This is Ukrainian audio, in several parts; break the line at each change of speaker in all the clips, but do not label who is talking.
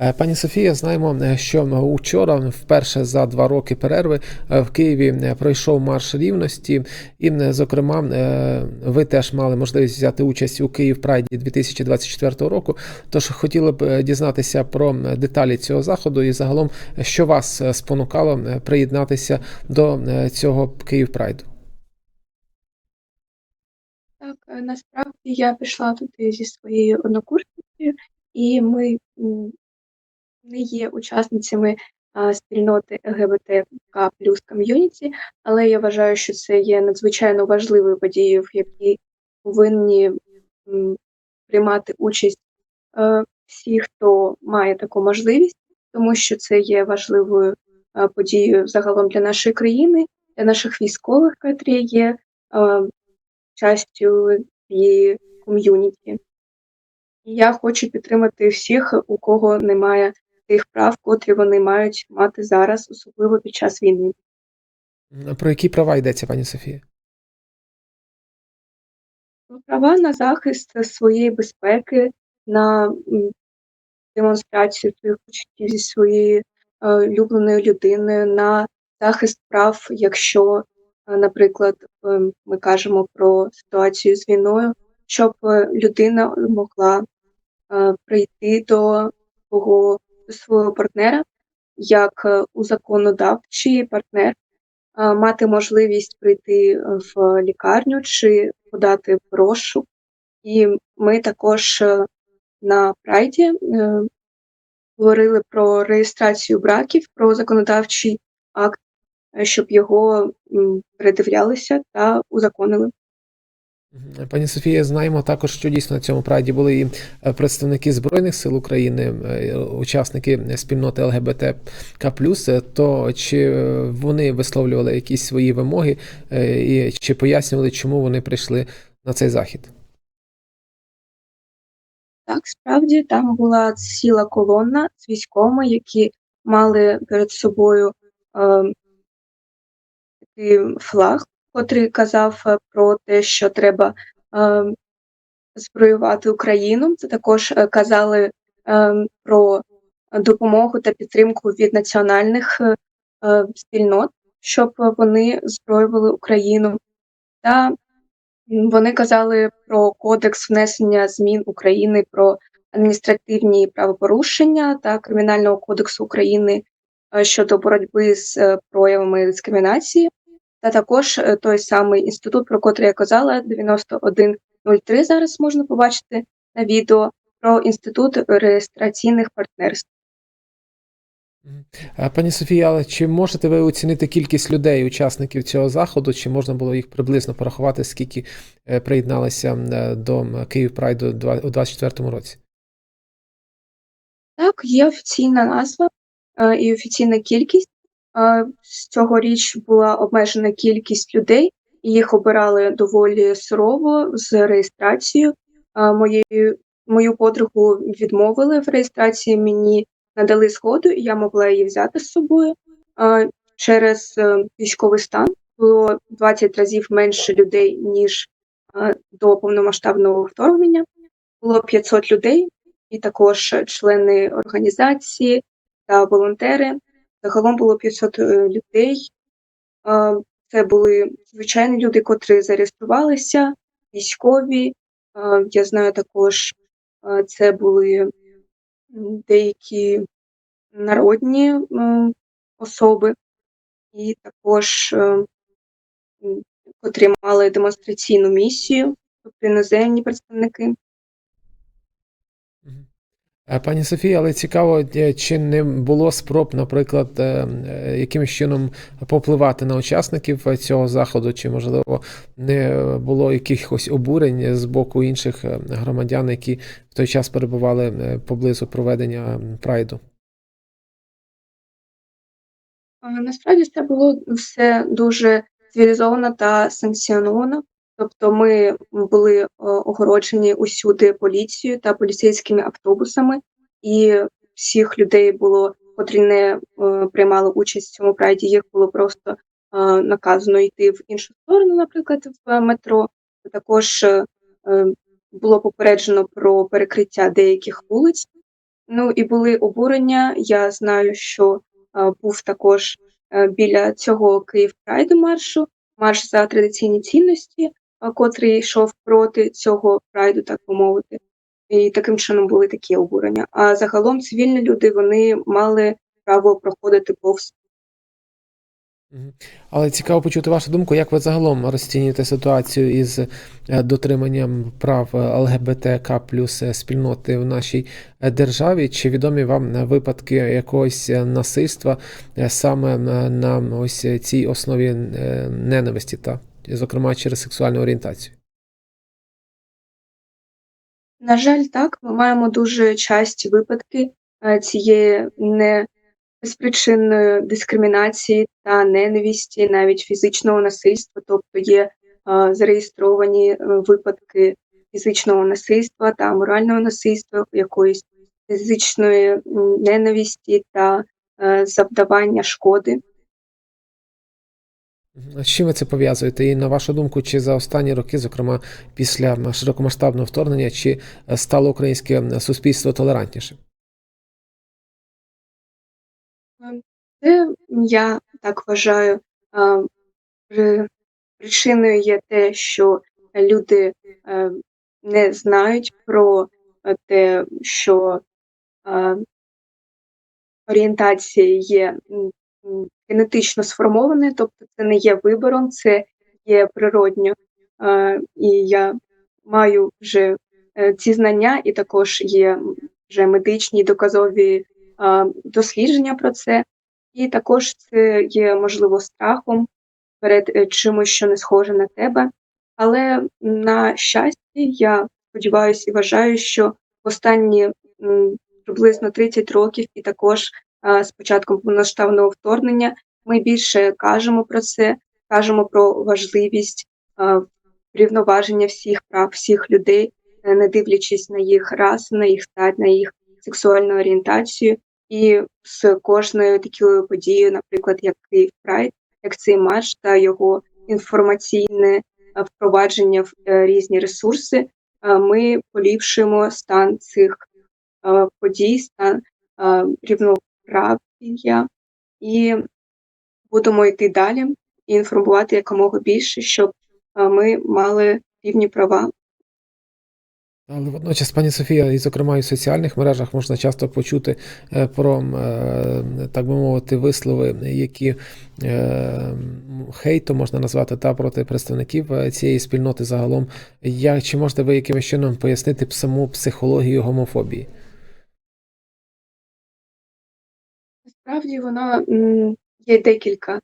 Е, Пані Софія, знаємо, е, що учора, вперше за два роки перерви, е, в Києві е, пройшов марш рівності, і, е, зокрема, е, ви теж мали можливість взяти участь у Київ Прайді 2024 року. Тож хотіли б е, дізнатися про е, деталі цього заходу і загалом, е, що вас е, спонукало е, приєднатися до е, цього Київ Прайду.
Так, е, насправді я пішла туди зі своєю однокурсницею, і ми не є учасницями спільноти ЛГБТК плюс ком'юніті, але я вважаю, що це є надзвичайно важливою подією, в якій повинні приймати участь е, всі, хто має таку можливість, тому що це є важливою е, подією загалом для нашої країни, для наших військових, котрі є е, частю цієї ком'юніті. І я хочу підтримати всіх, у кого немає тих прав, котрі вони мають мати зараз, особливо під час війни.
Про які права йдеться, пані Софія?
Права на захист своєї безпеки, на демонстрацію своїх почуттів зі своєю е, улюбленою людиною, на захист прав, якщо, е, наприклад, е, ми кажемо про ситуацію з війною, щоб людина могла прийти до свого, свого партнера як е, у законодавчий партнер, е, мати можливість прийти в лікарню чи подати в розшук. І ми також е, на прайді е, говорили про реєстрацію браків, про законодавчий акт, е, щоб його передивлялися та узаконили.
Пані Софія, знаємо також, що дійсно на цьому прайді були і е, представники Збройних сил України, е, учасники спільноти ЛГБТК+. Е, То чи вони висловлювали якісь свої вимоги і чи пояснювали, чому вони прийшли на цей захід?
Так, справді там була ціла колона з військовими, які мали перед собою е, такий флаг, котрий казав е, про те, що треба е, зброювати Україну. Це також е, казали е, про допомогу та підтримку від національних е, е, спільнот, щоб вони зброювали Україну. Та вони казали про кодекс внесення змін України про адміністративні правопорушення та Кримінального кодексу України щодо боротьби з проявами дискримінації, та також е, той самий інститут, про котрий я казала, 9103 зараз можна побачити на відео про інститут реєстраційних партнерств.
Пані Софія, але чи можете ви оцінити кількість людей, учасників цього заходу? Чи можна було їх приблизно порахувати, скільки е, приєдналися е, до Київ Прайду у 2024 році?
Так, є офіційна назва і офіційна кількість. Цьогоріч була обмежена кількість людей, їх обирали доволі сурово з реєстрацією. Моєю, мою подругу відмовили в реєстрації, мені надали згоду, і я могла її взяти з собою. Через е, військовий стан було 20 разів менше людей, ніж е, до повномасштабного вторгнення. Було 500 людей, і також члени організації та волонтери. Загалом було 500 е, людей. Це були звичайні люди, котрі зареєструвалися, військові. Я знаю також, це були деякі народні особи, і також е, котрі мали демонстраційну місію, тобто іноземні представники.
Е, Пані Софія, але цікаво, е, чи не було спроб, наприклад, е, якимось чином попливати на учасників цього заходу, чи, можливо, не було якихось обурень з боку інших громадян, які в той час перебували поблизу проведення прайду?
Насправді це було все дуже цивілізовано та санкціоновано. Тобто ми були е, огороджені усюди поліцією та поліцейськими автобусами, і всіх людей було, котрі не е, приймали участь в цьому прайді, їх було просто е, наказано йти в іншу сторону, наприклад, в метро. Також було попереджено про перекриття деяких вулиць. Ну і були обурення. Я знаю, що, був також, біля цього Київ-Прайду маршу, марш за традиційні цінності, котрий йшов проти цього прайду, так би мовити. І таким чином були такі обурення. А загалом цивільні люди, вони мали право проходити повз.
Але цікаво почути вашу думку, як ви загалом розцінюєте ситуацію із е, дотриманням прав ЛГБТК плюс е, спільноти в нашій е, державі? Чи відомі вам е, випадки якогось е, насильства е, саме на, ось цій основі е, ненависті, та, зокрема через сексуальну орієнтацію?
На жаль, так, ми маємо дуже часті випадки, е, цієї не безпричинної дискримінації та ненависті, навіть фізичного насильства. Тобто є, е, зареєстровані, е, випадки фізичного насильства та морального насильства, якоїсь фізичної, ненависті та, завдавання шкоди.
З чим ви це пов'язуєте? І на вашу думку, чи за останні роки, зокрема після широкомасштабного вторгнення, чи е, стало українське суспільство толерантнішим?
Ем, це я так вважаю, причиною є те, що люди, е, не знають про, е, те, що, орієнтація є, генетично сформованою, тобто це не є вибором, це є природньо. Е, і я маю вже, е, ці знання, і також є, вже медичні доказові, дослідження про це. І також це є, можливо, страхом перед, е, чимось, що не схоже на тебе. Але, на щастя, я сподіваюся і вважаю, що останні, приблизно 30 років і також, з початком повномасштабного вторгнення ми більше кажемо про це, кажемо про важливість, а, врівноваження всіх прав всіх людей, е, не дивлячись на їх расу, на їх стать, на їх сексуальну орієнтацію. І з кожною такою подією, наприклад, як Київ-Прайд, як цей марш та його інформаційне, впровадження в, е, різні ресурси, ми поліпшуємо стан цих, подій, стан, а, рівноправ'я і будемо йти далі і інформувати якомога більше, щоб, ми мали рівні права.
Але водночас, пані Софія, і, зокрема, і в соціальних мережах можна часто почути е, про, е, так би мовити, вислови, які е, м, хейтом можна назвати та проти представників е, цієї спільноти загалом. Я, чи можете ви якимось чином пояснити саму психологію гомофобії?
Насправді вона, є декілька,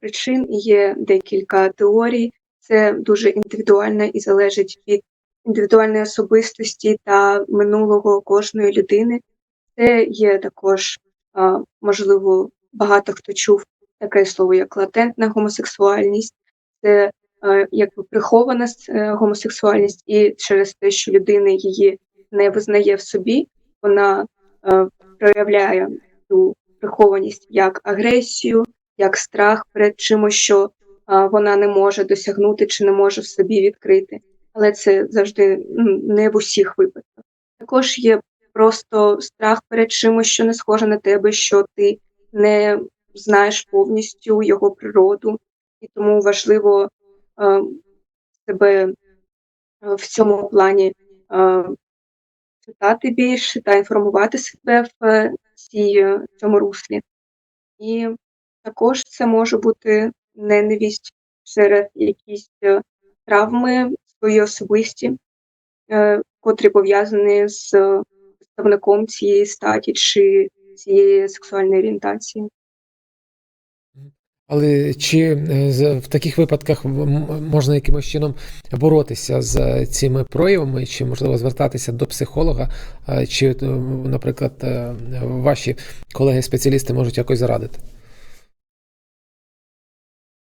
причин, є декілька теорій. Це дуже індивідуально і залежить від індивідуальної особистості та минулого кожної людини. Це є також, можливо, багато хто чув таке слово, як латентна гомосексуальність. Це, е, якби прихована е, гомосексуальність, і через те, що людина її не визнає в собі, вона, е, проявляє цю прихованість як агресію, як страх перед чимось, що, вона не може досягнути чи не може в собі відкрити. Але це завжди, не в усіх випадках. Також є просто страх перед чимось, що не схоже на тебе, що ти не знаєш повністю його природу, і тому важливо, е, себе, в цьому плані, е, читати більше та інформувати себе в, цій в цьому руслі. І також це може бути ненависть через якісь, е, травми свої особисті, е, котрі пов'язані з представником цієї статі чи цієї сексуальної орієнтації.
Але чи, е, в таких випадках можна якимось чином боротися з цими проявами, чи, можливо, звертатися до психолога, е, чи, наприклад, е, ваші колеги-спеціалісти можуть якось зарадити?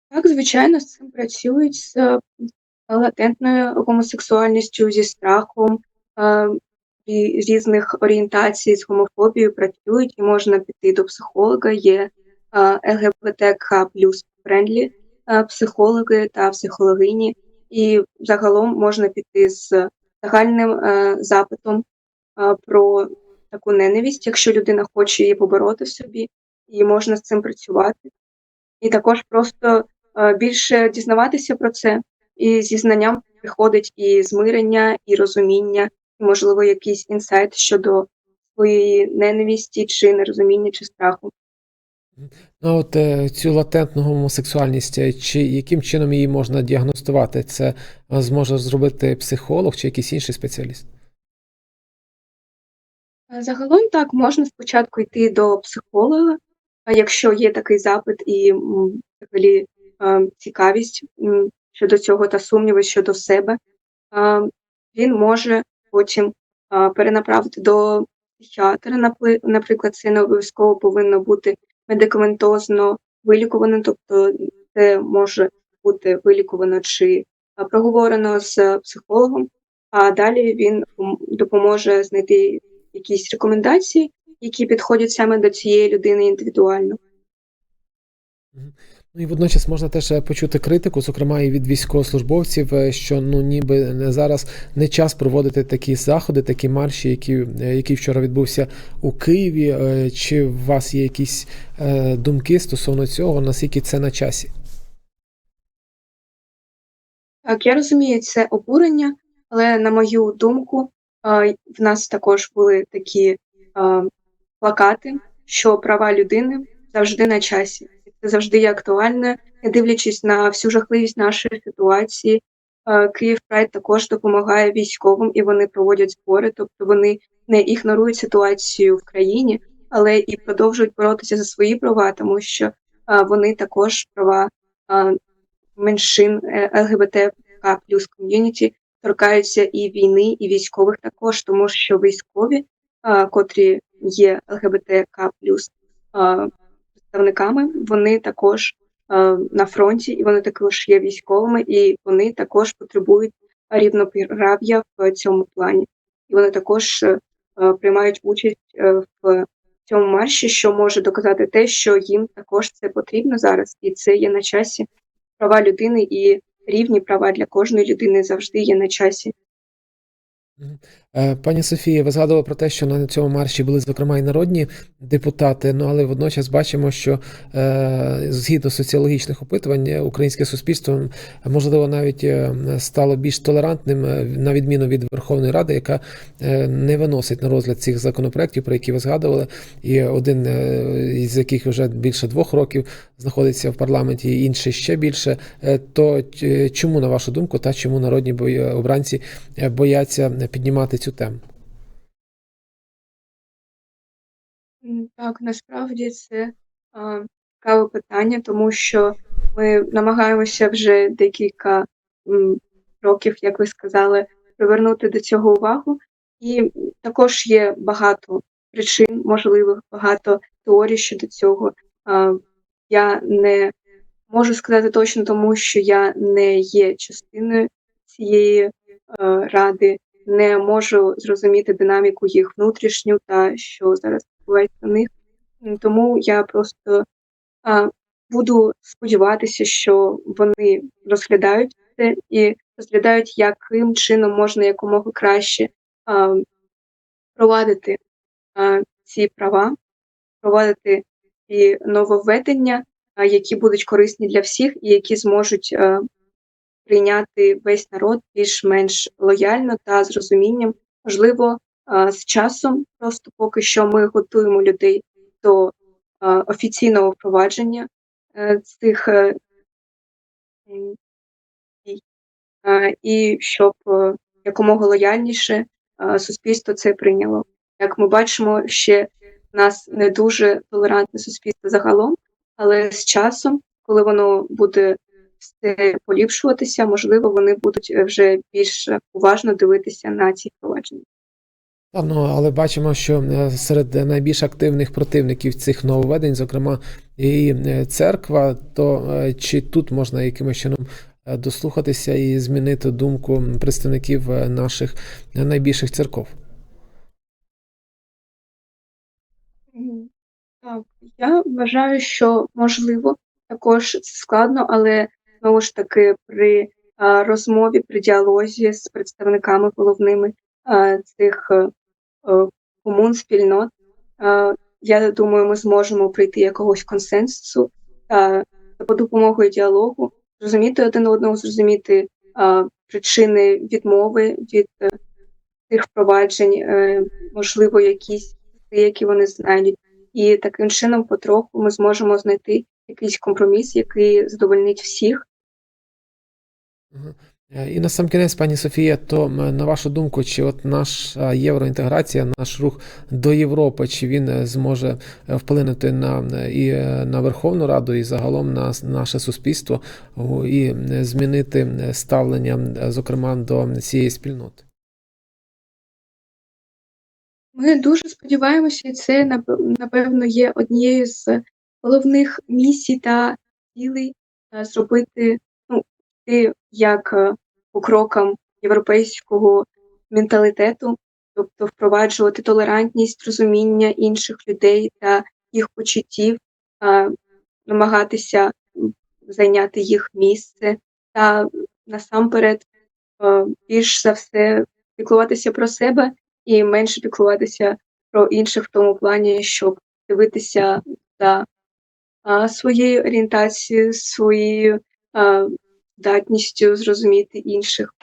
Так, звичайно, з цим працюють, з латентною гомосексуальністю, зі страхом, е, і різних орієнтацій, з гомофобією працюють, і можна піти до психолога. Є, ЛГБТК плюс френдлі, психологи та психологині, і загалом можна піти з загальним, е, запитом, про таку ненависть, якщо людина хоче її побороти в собі, і можна з цим працювати. І також просто, е, більше дізнаватися про це, і зі знанням приходить і змирення, і розуміння, і, можливо, якийсь інсайт щодо своєї ненависті, чи нерозуміння, чи страху.
Ну, от е, цю латентну гомосексуальність, е, чи яким чином її можна діагностувати? Це е, зможе зробити психолог чи якийсь інший спеціаліст?
Загалом так, можна спочатку йти до психолога, а якщо є такий запит і взагалі цікавість щодо цього та сумніви щодо себе, він може потім перенаправити до психіатра. Наприклад, це не обов'язково повинно бути медикаментозно вилікувано, тобто це може бути вилікувано чи проговорено з психологом, а далі він допоможе знайти якісь рекомендації, які підходять саме до цієї людини індивідуально.
Ну і водночас можна теж е, почути критику, зокрема і від військовослужбовців, е, що ну ніби зараз не час проводити такі заходи, такі марші, які, е, який вчора відбувся у Києві. Чи у вас є якісь думки стосовно цього, наскільки це на часі?
Так, я розумію це обурення, але на мою думку, в нас також були такі плакати, що права людини завжди на часі. Це завжди є актуально, дивлячись на всю жахливість нашої ситуації. Київ Прайд також допомагає військовим і вони проводять збори, тобто вони не ігнорують ситуацію в країні, але і продовжують боротися за свої права, тому що а, вони також права а, меншин е, ЛГБТК плюс ком'юніті торкаються і війни, і військових також, тому що військові, котрі є ЛГБТК плюс представниками, вони також а, на фронті, і вони також є військовими, і вони також потребують рівноправ'я в цьому плані. І вони також е, е, приймають участь е, в цьому марші, що може доказати те, що їм також це потрібно зараз, і це є на часі права людини і рівні права для кожної людини завжди є на часі.
Е, Пані Софія, ви згадували про те, що на цьому марші були, зокрема, і народні депутати, ну але водночас бачимо, що е, згідно соціологічних опитувань, е, українське суспільство, можливо, навіть стало більш толерантним, на відміну від Верховної Ради, яка не виносить на розгляд цих законопроєктів, про які ви згадували, і один із яких вже більше двох років знаходиться в парламенті, інший ще більше. То чому, на вашу думку, та чому народні обранці бояться піднімати цю тему?
Так, насправді це а, цікаве питання, тому що ми намагаємося вже декілька м, років, як ви сказали, привернути до цього увагу. І також є багато причин можливих, багато теорій щодо цього. А, Я не можу сказати точно, тому що я не є частиною цієї е, ради, не можу зрозуміти динаміку їх внутрішню та що зараз відбувається в них. Тому я просто а, буду сподіватися, що вони розглядають це і розглядають, яким чином можна якомога краще а, провадити а, ці права, провадити ці нововведення, а, які будуть корисні для всіх і які зможуть а, прийняти весь народ більш-менш лояльно та з розумінням. Можливо, з часом просто поки що ми готуємо людей до офіційного впровадження е, цих е, дій, і щоб е, якомога лояльніше суспільство це прийняло. Як ми бачимо, ще в нас не дуже толерантне суспільство загалом, але з часом, коли воно буде поліпшуватися, можливо, вони будуть е, вже більш уважно дивитися на ці впровадження.
Та, ну, але бачимо, що е, серед найбільш активних противників цих нововведень, зокрема, і е, церква, то чи тут можна якимось чином дослухатися і змінити думку представників наших найбільших церков?
Так, я вважаю, що можливо, також це складно, але знову ж таки при розмові, при діалозі з представниками головними цих е, е, комун, спільнот. Я думаю, ми зможемо прийти якогось консенсусу та по допомогою діалогу зрозуміти один одного, зрозуміти причини відмови від цих впроваджень, е, можливо, якісь які вони знайдуть. І таким чином, потроху ми зможемо знайти якийсь компроміс, який задовольнить всіх.
Е, І на сам кінець, пані Софія, то на вашу думку, чи от наша євроінтеграція, наш рух до Європи, чи він е, зможе е, вплинути на і на Верховну Раду, і загалом на наше суспільство, і змінити ставлення, зокрема, до цієї спільноти?
Ми дуже сподіваємося, і це напевно є однією з головних місій та цілей е, зробити ну, як е, по крокам європейського менталітету, тобто впроваджувати толерантність, розуміння інших людей та їх почуттів, намагатися зайняти їх місце та насамперед е, більш за все піклуватися про себе і менше піклуватися про інших в тому плані, щоб дивитися за своєю орієнтацією, своєю здатністю зрозуміти інших.